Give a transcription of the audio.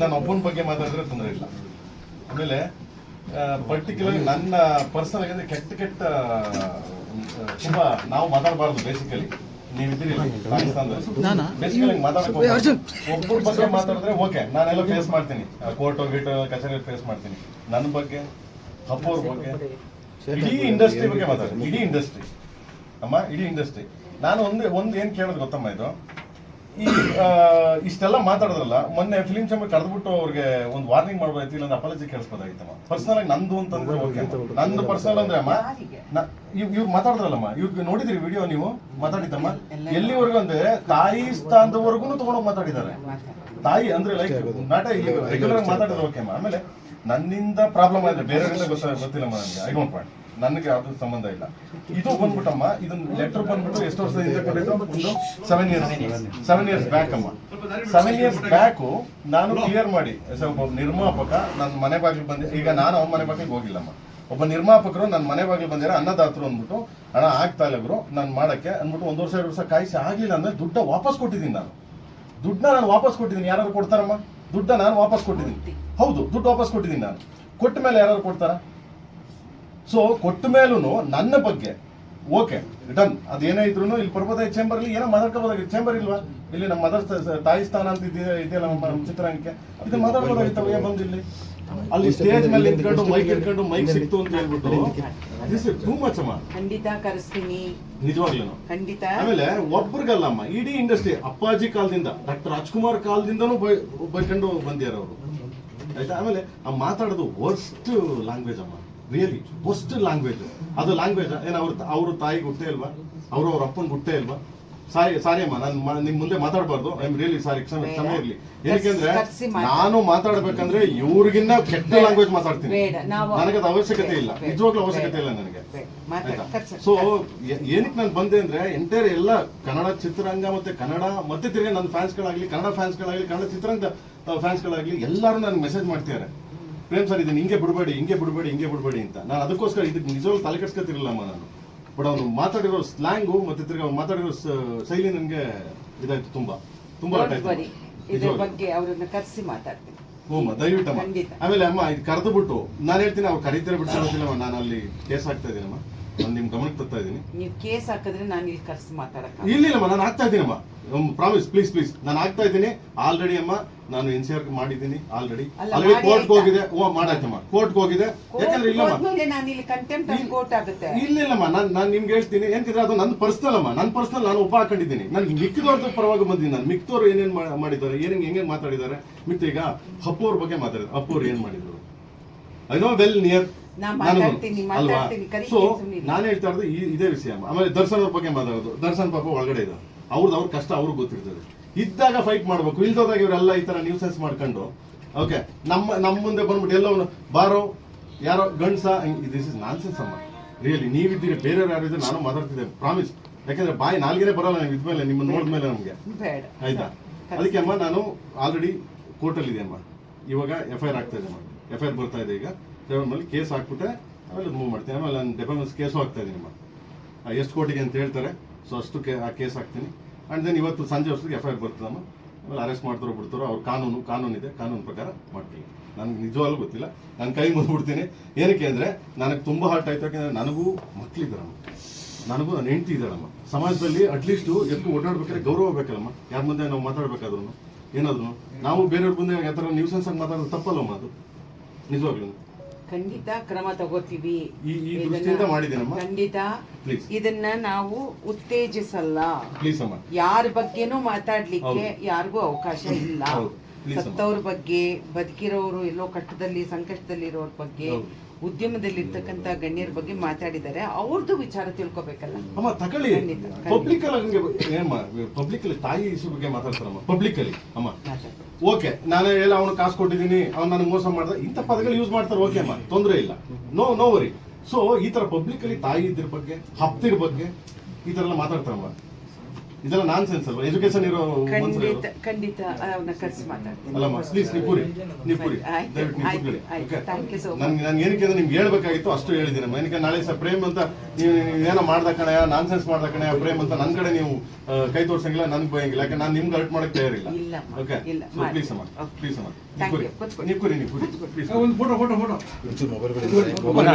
ನನ್ನ ಒಬ್ಬನ ಬಗ್ಗೆ ಮಾತಾಡಿದ್ರೆ ತೊಂದರೆ ಇಲ್ಲ. ಆಮೇಲೆ ಪರ್ಟಿಕ್ಯುಲರ್ ನನ್ನ ಪರ್ಸನಲ್ ಆಗಿದ್ರೆ ಕೆಟ್ಟ ಕೆಟ್ಟ ತುಂಬಾ ನಾವು ಮಾತಾಡಬಾರ್ದು ಬೇಸಿಕಲಿ ನೀವಿದ್ದೀರಿ ಬೇಸಿಕಲಿ ಮಾತಾಡಕ್ ಒಬ್ಬರ ಬಗ್ಗೆ ಮಾತಾಡಿದ್ರೆ ಓಕೆ ನಾನೆಲ್ಲ ಫೇಸ್ ಮಾಡ್ತೀನಿ. ಕೋರ್ಟ್ ಗೀಟ್ ಕಚೇರಿ ಫೇಸ್ ಮಾಡ್ತೀನಿ. ನನ್ನ ಬಗ್ಗೆ ಹಪ್ಪೋರ್ ಬಗ್ಗೆ ಇಡೀ ಇಂಡಸ್ಟ್ರಿ ಬಗ್ಗೆ ಮಾತಾಡ್ತೀನಿ ಇಡೀ ಇಂಡಸ್ಟ್ರಿ ಅಮ್ಮ ಇಡೀ ಇಂಡಸ್ಟ್ರಿ ನಾನು ಒಂದು ಒಂದು ಏನ್ ಕೇಳೋದು ಗೊತ್ತಮ್ಮ ಇದು? ಈ ಇಷ್ಟೆಲ್ಲ ಮಾತಾಡೋದ್ರಲ್ಲ, ಮೊನ್ನೆ ಫಿಲಿಂ ಚೇಂಬರ್ ಕರೆದ್ಬಿಟ್ಟು ಅವ್ರಿಗೆ ಒಂದು ವಾರ್ನಿಂಗ್ ಮಾಡ್ಬೋದಾಯ್ತು ಇಲ್ಲ ಅಪಾಲಜಿ ಕೇಳಿಸ್ಬೋದಾಗಿತ್ತಮ್ಮ ಪರ್ಸನಲ್ ಆಗಿ ನಂದು ಅಂತಂದ್ರೆ ಓಕೆ ನಂದು ಪರ್ಸನಲ್ ಅಂದ್ರೆ ಅಮ್ಮ ಇವ್ರು ಮಾತಾಡಿದ್ರಲ್ಲಮ್ಮ, ಇವ್ರಿಗೆ ನೋಡಿದ್ರಿ ವಿಡಿಯೋ ನೀವು? ಮಾತಾಡಿದ್ದಮ್ಮ? ಎಲ್ಲಿವರೆಗೂ ಅಂದ್ರೆ ತಾಯಿ ಸ್ಥಾನದವರೆಗೂ ತಗೊಂಡೋಗಿ ಮಾತಾಡಿದ್ದಾರೆ. ತಾಯಿ ಅಂದ್ರೆ ಲೈಕ್ ನಾಟ ರೆಗ್ಯುಲರ್ ಮಾತಾಡಿದ್ರೆ ಓಕೆ ಅಮ್ಮ. ಆಮೇಲೆ ನನ್ನಿಂದ ಪ್ರಾಬ್ಲಮ್ ಆದ್ರೆ ಬೇರೆ ಗೊತ್ತಿಲ್ಲ ಗೊತ್ತಿಲ್ಲಮ್ಮ ನನಗೆ. ಐ ಡೋಂಟ್ ಪಾಯಿಂಟ್ ನನಗೆ ಯಾವ್ದು ಸಂಬಂಧ ಇಲ್ಲ. ಇದು ಬಂದ್ಬಿಟ್ಟಮ್ಮ ಇದನ್ನ ಲೆಟರ್ ಬಂದ್ಬಿಟ್ಟು ಎಷ್ಟು ವರ್ಷದಿಂದ ಕೊಟ್ಟಿದ್ದು? ಒಂದು seven years seven years back ಅಮ್ಮ. ಸೆವೆನ್ ಇಯರ್ಸ್ ಬ್ಯಾಕ್ ನಾನು ಕ್ಲಿಯರ್ ಮಾಡಿ. ಒಬ್ಬ ನಿರ್ಮಾಪಕ ನನ್ನ ಮನೆ ಬಾಗಿಲು ಬಂದೆ ಈಗ ನಾನು ಅವ್ನ ಮನೆ ಬಾಗಿಲಿಗೆ ಹೋಗಿಲ್ಲಮ್ಮ. ಒಬ್ಬ ನಿರ್ಮಾಪಕರು ನನ್ನ ಮನೆ ಬಾಗಿಲು ಬಂದಿರೋ ಅನ್ನದಾತರು ಅಂದ್ಬಿಟ್ಟು ಹಣ ಆಗ್ತಾ ಇಲ್ಲ ನಾನು ಮಾಡಕ್ಕೆ ಅಂದ್ಬಿಟ್ಟು ಒಂದು ವರ್ಷ ಎರಡು ವರ್ಷ ಕಾಯಿಸಿ ಆಗಿಲ್ಲ ಅಂದ್ರೆ ದುಡ್ಡ ವಾಪಸ್ ಕೊಟ್ಟಿದ್ದೀನಿ ನಾನು. ದುಡ್ಡನ್ನ ನಾನು ವಾಪಸ್ ಕೊಟ್ಟಿದ್ದೀನಿ. ಯಾರು ಕೊಡ್ತಾರಮ್ಮ? ದುಡ್ಡ ನಾನು ವಾಪಸ್ ಕೊಟ್ಟಿದ್ದೀನಿ. ಹೌದು ದುಡ್ಡು ವಾಪಸ್ ಕೊಟ್ಟಿದ್ದೀನಿ ನಾನು. ಕೊಟ್ಟ ಮೇಲೆ ಯಾರು ಕೊಡ್ತಾರ? ಸೊ ಕೊಟ್ಟ ಮೇಲೂ ನನ್ನ ಬಗ್ಗೆ ಓಕೆ ಡನ್ ಅದೇನೇ ಇದ್ರು ಇಲ್ಲಿ ಪರ್ವತ ಚೇಂಬರ್ ಅಲ್ಲಿ ಏನೋ ಮಾತಾಡ್ಕೋಬೋದಾಗಿತ್ತು ಚೇಂಬರ್ ಇಲ್ವಾ? ಇಲ್ಲಿ ನಮ್ಮ ಮದರ್ ತಾಯಿ ಸ್ಥಾನ ಅಂತ ಇದೆಯಾ ಇದೆಯಲ್ಲ ನಮ್ಮ ಚಿತ್ರರಂಗಕ್ಕೆ. ಅದಕ್ಕೆ ಮಾತಾಡ್ಬೋದಾಗಿತ್ತವ ಏನ್ ಬಂದು ಇಲ್ಲಿ ಅಲ್ಲಿ ಸ್ಟೇಜ್ ಮೇಲೆ ನಿಂತ್ಕೊಂಡು ಮೈಕ್ ಇಟ್ಕೊಂಡು ಮೈಕ್ ಸಿಕ್ತು ಅಂತ ಹೇಳ್ಬಿಟ್ಟು ದಿಸ್ ಟೂ ಮಚ್ ಅಮ್ಮ. ಖಂಡಿತ ಕರೆಸ್ತೀನಿ. ನಿಜವಾಗ್ಲೂ ಖಂಡಿತ. ಆಮೇಲೆ ಒಬ್ರಿಗಲ್ಲಮ್ಮ ಇಡೀ ಇಂಡಸ್ಟ್ರಿ ಅಪ್ಪಾಜಿ ಕಾಲದಿಂದ ಡಾಕ್ಟರ್ ರಾಜ್ಕುಮಾರ್ ಕಾಲದಿಂದನೂ ಬೈ ಬೈಕೊಂಡು ಬಂದ್ಯಾರ ಅವರು. ಆಯ್ತಾ? ಆಮೇಲೆ ಆ ಮಾತಾಡೋದು ವರ್ಸ್ಟ್ ಲ್ಯಾಂಗ್ವೇಜ್ ಅಮ್ಮ. ರಿಯಲಿ ಫಸ್ಟ್ ಲ್ಯಾಂಗ್ವೇಜ್ ಅದು ಲ್ಯಾಂಗ್ವೇಜ್ ಏನ್ ಅವ್ರ ಅವ್ರ ತಾಯಿಗೆ ಗುಟ್ಟೆ ಇಲ್ವಾ? ಅವರು ಅವ್ರ ಅಪ್ಪನ ಗುಟ್ಟೆ ಇಲ್ವಾ? ಸಾರಿ ಸಾರಿ ಅಮ್ಮ ನಾನು ನಿಮ್ ಮುಂದೆ ಮಾತಾಡಬಾರ್ದು. ಐ ಆಮ್ ರಿಯಲಿ ಸಾರಿ ಕ್ಷಮೆ ಕ್ಷಮೆ ಇರ್ಲಿ. ಏನಕ್ಕೆ ನಾನು ಮಾತಾಡ್ಬೇಕಂದ್ರೆ ಇವ್ರಿಗಿನ್ನ ಕೆಟ್ಟ ಲ್ಯಾಂಗ್ವೇಜ್ ಮಾತಾಡ್ತೀನಿ. ನನಗೆ ಅದು ಅವಶ್ಯಕತೆ ಇಲ್ಲ. ನಿಜವಾಗ್ಲೂ ಅವಶ್ಯಕತೆ ಇಲ್ಲ ನನಗೆ. ಸೊ. ಏನಕ್ಕೆ ನಾನು ಬಂದೆ ಅಂದ್ರೆ ಎಂಟೈರ್ ಎಲ್ಲ ಕನ್ನಡ ಚಿತ್ರರಂಗ ಮತ್ತೆ ಕನ್ನಡ ಮತ್ತೆ ತಿರ್ಗಿ ನನ್ನ ಫ್ಯಾನ್ಸ್ಗಳಾಗ್ಲಿ ಕನ್ನಡ ಫ್ಯಾನ್ಸ್ಗಳಾಗ್ಲಿ ಕನ್ನಡ ಚಿತ್ರರಂಗ ಫ್ಯಾನ್ಸ್ಗಳಾಗ್ಲಿ ಎಲ್ಲರೂ ನನಗೆ ಮೆಸೇಜ್ ಮಾಡ್ತಿದ್ದಾರೆ ಪ್ರೇಮ್ ಸರ್ ಇದನ್ನ ಹಿಂಗೆ ಬಿಡಬೇಡಿ ಹಿಂಗೆ ಬಿಡಬೇಡಿ ಹಿಂಗೆ ಬಿಡಬೇಡಿ ಅಂತ. ನಾನು ಅದಕ್ಕೋಸ್ಕರ ಇದಕ್ಕೆ ನಿಜವಾಗ್ಲೂ ತಲೆ ಕೆಡ್ಸ್ಕೊತಿರ್ಲಿಲ್ಲಮ್ಮ ನಾನು. ಬಟ್ ಅವನು ಮಾತಾಡಿರೋ ಸ್ಲ್ಯಾಂಗು ಮತ್ತೆ ತಿರ್ಗಿ ಅವ್ನು ಮಾತಾಡಿರೋ ಶೈಲಿ ನನಗೆ ಇದಾಯ್ತು ತುಂಬಾ. ತುಂಬಾ ಇದ್ರ ಬಗ್ಗೆ ಅವ್ರನ್ನ ಕರೆಸಿ ಮಾತಾಡ್ತೀನಿ. ಹ್ಞೂ ದಯವಿಟ್ಟಮ್ಮ. ಆಮೇಲೆ ಅಮ್ಮ ಇದು ಕರೆದು ಬಿಟ್ಟು ನಾನು ಹೇಳ್ತೀನಿ ಅವ್ರು ಕರೀತಾರೆ ಬಿಟ್ಟು ಗೊತ್ತಿಲ್ಲಮ್ಮ ನಾನು ಅಲ್ಲಿ ಕೇಸ್ ಆಗ್ತಾ ಇದ್ದೀನಮ್ಮ. ನಾನು ನಿಮ್ ಗಮನಕ್ಕೆ ತರ್ತಾ ಇದ್ದೀನಿ. ನೀವು ಕೇಸ್ ಹಾಕಿದ್ರೆ ನಾನು ಇಲ್ಲಿ ಕರ್ಸು ಮಾತಾಡಕ್ಕೆ ಇಲ್ಲ ಇಲ್ಲಮ್ಮ ನಾನು ಆಗ್ತಾ ಇದ್ದೀನಮ್ಮ ಪ್ರಾಮಿಸ್ ಪ್ಲೀಸ್ ಪ್ಲೀಸ್ ನಾನು ಆಗ್ತಾ ಇದ್ದೀನಿ. ಆಲ್ರೆಡಿ ಅಮ್ಮ ನಾನು ಎನ್ ಸಿ ಆರ್ ಮಾಡಿದ್ದೀನಿ ಆಲ್ರೆಡಿ ಅಲ್ಲಿ ಆಲ್ರೆಡಿ ಕೋರ್ಟ್ಗೆ ಹೋಗಿದೆ. ಓ ಮಾಡಾಯ್ತಮ್ಮ ಕೋರ್ಟ್ಗೆ ಹೋಗಿದೆ. ಯಾಕಂದ್ರೆ ಇಲ್ಲಮ್ಮ ಇಲ್ಲ ನಾನು ಇಲ್ಲಿ ಕಂಟೆಂಪ್ಟ್ ಕೋರ್ಟ್ ಆಗುತ್ತೆ. ಇಲ್ಲಿಲ್ಲಮ್ಮ ನಾನು ನಾನು ನಿಮ್ಗೆ ಹೇಳ್ತೀನಿ. ಏನಂತಿದ್ರೆ ಅದು ನನ್ನ ಪರ್ಸನಲ್ ಅಮ್ಮ. ನನ್ನ ಪರ್ಸನಲ್ ನಾನು ಒಬ್ಬ ಹಾಕೊಂಡಿದ್ದೀನಿ. ನಾನು ಮಿಕ್ಕಿದವ್ರದ್ದು ಪರವಾಗಿ ಬಂದಿದ್ದೀನಿ. ನಾನು ಮಿಕ್ಕಿದವ್ರು ಏನೇನು ಮಾಡಿದ್ದಾರೆ ಏನೇನು ಹೆಂಗೆ ಮಾತಾಡಿದ್ದಾರೆ. ಮಿತ್ ಈಗ ಅಪ್ಪು ಅವ್ರ ಬಗ್ಗೆ ಮಾತಾಡಿದ್ರು ಅಪ್ಪು ಅವ್ರು ಏನು ಮಾಡಿದ್ರು? I know well near so. ನಾನು ಹೇಳ್ತಾ ಇರೋದು ಈ- ಇದೇ ವಿಷಯ. ಆಮೇಲೆ ದರ್ಶನ್ ಬಗ್ಗೆ ಮಾತಾಡೋದು. ದರ್ಶನ್ ಪಾಪ ಒಳಗಡೆ ಇದೆ ಅವ್ರದ್ದು ಅವ್ರ ಕಷ್ಟ ಅವ್ರಿಗೆ ಗೊತ್ತಿರ್ತದೆ. ಇದ್ದಾಗ ಫೈಟ್ ಮಾಡ್ಬೇಕು. ಇಲ್ದೋದಾಗ ಇವರೆಲ್ಲ ಈ ತರ ನ್ಯೂಸೆನ್ಸ್ ಮಾಡ್ಕೊಂಡು ಓಕೆ ನಮ್ಮ ನಮ್ಮ ಮುಂದೆ ಬಂದ್ಬಿಟ್ಟು ಎಲ್ಲವನ್ನ ಬಾರೋ ಯಾರೋ ಗಂಡ್ಸ ದಿಸ್ ಇಸ್ ನಾನ್ಸೆನ್ಸ್ ಅಮ್ಮ. ರಿಯಲಿ ನೀವಿದ್ದೀರಿ ಬೇರೆ ಯಾರು ಇದ್ರೆ ನಾನು ಮಾತಾಡ್ತಿದ್ದೆ ಪ್ರಾಮಿಸ್ ಯಾಕಂದ್ರೆ ಬಾಯಿ ನಾಲ್ಗೆನೆ ಬರಲ್ಲ ನೀವು ಇದ್ಮೇಲೆ ನಿಮ್ಮನ್ನ ನೋಡಿದ್ಮೇಲೆ ನಮಗೆ. ಆಯ್ತಾ? ಅದಕ್ಕೆ ಅಮ್ಮ ನಾನು ಆಲ್ರೆಡಿ ಕೋರ್ಟಲ್ಲಿ ಇದೆ ಅಮ್ಮ. ಇವಾಗ ಎಫ್ ಐ ಆರ್ ಆಗ್ತಾ ಇದೆ ಅಮ್ಮ. ಎಫ್ ಐ ಆರ್ ಬರ್ತಾ ಇದೆ ಈಗ. ಮೇಲೆ ಕೇಸ್ ಹಾಕ್ಬಿಟ್ಟೆ ಆಮೇಲೆ ಮೂವ್ ಮಾಡ್ತೀನಿ. ಆಮೇಲೆ ನಾನು ಡೆಫೆನ್ಸ್ ಕೇಸು ಹಾಕ್ತಾ ಇದ್ದೀನಿ ಆ, ಎಷ್ಟು ಕೋಟಿಗೆ ಅಂತ ಹೇಳ್ತಾರೆ ಸೊ ಅಷ್ಟು ಕೇ ಆ ಕೇಸ್ ಹಾಕ್ತೀನಿ. ಆ್ಯಂಡ್ ದೆನ್ ಇವತ್ತು ಸಂಜೆ ಅಷ್ಟೊತ್ತಿಗೆ ಎಫ್ ಐ ಆರ್ ಬರ್ತದಮ್ಮ ಆಮೇಲೆ ಅರೆಸ್ಟ್ ಮಾಡ್ತಾರೋ ಬಿಡ್ತಾರೋ ಅವ್ರು ಕಾನೂನು ಕಾನೂನು ಇದೆ ಕಾನೂನು ಪ್ರಕಾರ ಮಾಡ್ತೀನಿ ನನಗೆ ನಿಜವಾಗ್ಲೂ ಗೊತ್ತಿಲ್ಲ. ನನ್ನ ಕೈ ಮುಂದ್ಬಿಡ್ತೀನಿ ಏನಕ್ಕೆ ಅಂದರೆ ನನಗೆ ತುಂಬ ಹಾರ್ಟ್ ಆಯ್ತು. ಯಾಕೆಂದರೆ ನನಗೂ ಮಕ್ಕಳಿದ್ದಾರಮ್ಮ ನನಗೂ ನನ್ನ ಹೆಂಡತಿ ಇದ್ದಾಳಮ್ಮ ಸಮಾಜದಲ್ಲಿ ಅಟ್ಲೀಸ್ಟ್ ಎದ್ದು ಓಡಾಡ್ಬೇಕಾದ್ರೆ ಗೌರವ ಬೇಕಲ್ಲಮ್ಮ ಯಾರ ಮುಂದೆ ನಾವು ಮಾತಾಡ್ಬೇಕಾದ್ರೂ ಏನಾದ್ರು ನಾವು ಬೇರೆಯವ್ರ ಮುಂದೆ ಯಾವ ಥರ ನ್ಯೂಸೆನ್ಸ್ ಆಗಿ ಮಾತಾಡೋದು ತಪ್ಪಲ್ಲಮ್ಮ ಅದು? ನಿಜವಾಗ್ಲೂ ಖಂಡಿತ ಕ್ರಮ ತಗೋತೀವಿ ಈ- ಈ ಇದನ್ನ- ದೃಷ್ಟಿಯಿಂದ ಮಾಡಿದ್ದೀನಮ್ಮ. ಖಂಡಿತ ಇದನ್ನ ನಾವು ಉತ್ತೇಜಿಸಲ್ಲ ಪ್ಲೀಸ್ ಅಮ್ಮ ಯಾರ ಬಗ್ಗೆನೂ ಮಾತಾಡ್ಲಿಕ್ಕೆ ಹೌದು. ಯಾರಿಗೂ ಅವಕಾಶ ಇಲ್ಲ ಹೌದು. Please ಅಮ್ಮ. ಸತ್ತವ್ರ ಬಗ್ಗೆ ಬದುಕಿರೋರು ಎಲ್ಲೋ ಕಟ್ಟದಲ್ಲಿ ಸಂಕಷ್ಟದಲ್ಲಿ ಇರೋರ್ ಬಗ್ಗೆ ಹೌದು. ಉದ್ಯಮದಲ್ಲಿ ಇರ್ತಕ್ಕಂತ ಗಣ್ಯರ ಬಗ್ಗೆ ಮಾತಾಡಿದ್ದಾರೆ ಅವ್ರದ್ದು ವಿಚಾರ ತಿಳ್ಕೊಬೇಕಲ್ಲ ಅಮ್ಮ ತಗೊಳ್ಳಿ ಖಂಡಿತ, ಖಂಡಿತ. ಪಬ್ಲಿಕ್ ಅಲ್ಲಿ ಹಂಗೆ ಏನಮ್ಮ ಪಬ್ಲಿಕ್ ಅಲ್ಲಿ ತಾಯಿ ಇಶ್ಯೂ ಬಗ್ಗೆ ಮಾತಾಡ್ತಾರಮ್ಮ ಪಬ್ಲಿಕ್ ಅಲ್ಲಿ ಅಮ್ಮ ಮಾತಾಡಿ. ಓಕೆ, ನಾನು ಹೇಳ ಅವನು ಕಾಸು ಕೊಟ್ಟಿದ್ದೀನಿ, ಅವ್ನು ನನಗೆ ಮೋಸ ಮಾಡ್ದ ಇಂಥ ಪದಗಳು ಯೂಸ್ ಮಾಡ್ತಾರೆ, ಓಕೆ ಅಮ್ಮ, ತೊಂದರೆ ಇಲ್ಲ. ನೋ ನೋ ವರಿ ಸೊ ಈ ತರ ಪಬ್ಲಿಕ್ ಅಲ್ಲಿ ತಾಯಿ ಇದ್ರ ಬಗ್ಗೆ ಹಪ್ತಿರ ಬಗ್ಗೆ ಈ ಥರ ಎಲ್ಲ ಮಾತಾಡ್ತಾರಮ್ಮ. ಇದೆಲ್ಲ ನಾನ್ ಸೆನ್ಸ್ ಅಲ್ವಾ? ಎಜುಕೇಶನ್ ಇರೋ ಖಂಡಿತ ಖಂಡಿತ ಅವನ್ನ ಕರ್ಸಿ ಮಾತಾಡ್ತೀನಿ. ಅಲ್ಲಮ್ಮ ಪ್ಲೀಸ್ ನೀವು ಕೂರಿ ನೀವು ಕೂರಿ. ದಯವಿಟ್ಟು ನೀವು Thank you so ನನ್ಗೆ ನನ್ಗೆ ಏನಕ್ಕೆ ಅಂದ್ರೆ ನಿಮ್ಗೆ ಹೇಳ್ಬೇಕಾಗಿತ್ತು ಅಷ್ಟು ಹೇಳಿದ್ದೀನಿ ಏನಕ್ಕೆ ನಾಳೆ ಸಹ ಪ್ರೇಮ್ ಅಂತ ನೀವು ಏನೋ ಮಾಡ್ದ ಕಣಯ ನಾನ್ ಸೆನ್ಸ್ ಮಾಡ್ದ ಕಣಯ ಪ್ರೇಮ್ ಅಂತ ನನ್ನ ಕಡೆ ನೀವು ಕೈ ತೋರ್ಸಂಗಿಲ್ಲ ನನ್ಗೆ ಬಯಂಗಿಲ್ಲ. ಯಾಕೆ ನಾನು ನಿಮ್ಗೆ ಹರ್ಟ್ ಮಾಡಕ್ಕೆ ತಯಾರಿಲ್ಲ. ಇಲ್ಲ ಓಕೆ ಸೊ. ಪ್ಲೀಸ್ ಅಮ್ಮ. ಪ್ಲೀಸ್ ಅಮ್ಮ. ನೀವು ಕೂರಿ. ನೀವು ಕೂರಿ ನೀವು ಕೂರಿ. ಪ್ಲೀಸ್ ಒಂದು ಫೋಟೋ ಫೋಟೋ ಫೋಟೋ ಮೊಬೈಲ್